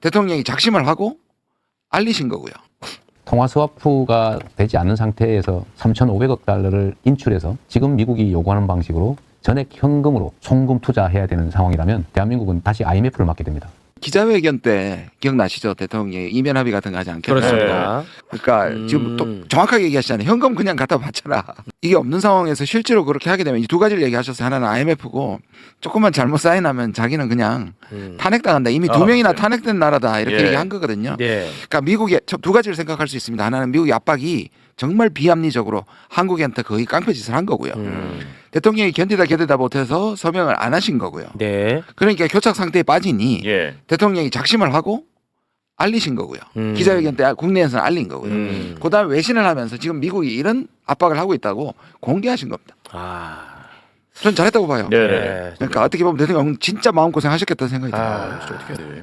대통령이 작심을 하고 알리신 거고요. 통화 스와프가 되지 않는 상태에서 3,500억 달러를 인출해서 지금 미국이 요구하는 방식으로 전액 현금으로 송금 투자해야 되는 상황이라면 대한민국은 다시 IMF를 맞게 됩니다. 기자회견 때 기억나시죠? 대통령이 이면 합의 같은 거 하지 않겠다. 그렇습니다. 그러니까 음. 지금 또 정확하게 얘기하시잖아요. 현금 그냥 갖다 바쳐라. 이게 없는 상황에서 실제로 그렇게 하게 되면 이 두 가지를 얘기하셨어요. 하나는 IMF고 조금만 잘못 사인하면 자기는 그냥 음. 탄핵당한다. 이미 두 아, 명이나 네. 탄핵된 나라다. 이렇게 예. 얘기한 거거든요. 네. 그러니까 미국의 저두 가지를 생각할 수 있습니다. 하나는 미국의 압박이 정말 비합리적으로 한국한테 거의 깡패짓을 한 거고요. 음. 대통령이 견디다 견디다 못해서 서명을 안 하신 거고요. 네. 그러니까 교착 상태에 빠지니 예. 대통령이 작심을 하고 알리신 거고요. 음. 기자회견 때 국내에서는 알린 거고요. 음. 그다음에 외신을 하면서 지금 미국이 이런 압박을 하고 있다고 공개하신 겁니다. 아. 전 잘했다고 봐요. 네. 네. 그러니까 어떻게 보면 대통령 진짜 마음 고생 하셨겠다는 생각이 들어요. 아. 어떻게 해야 돼?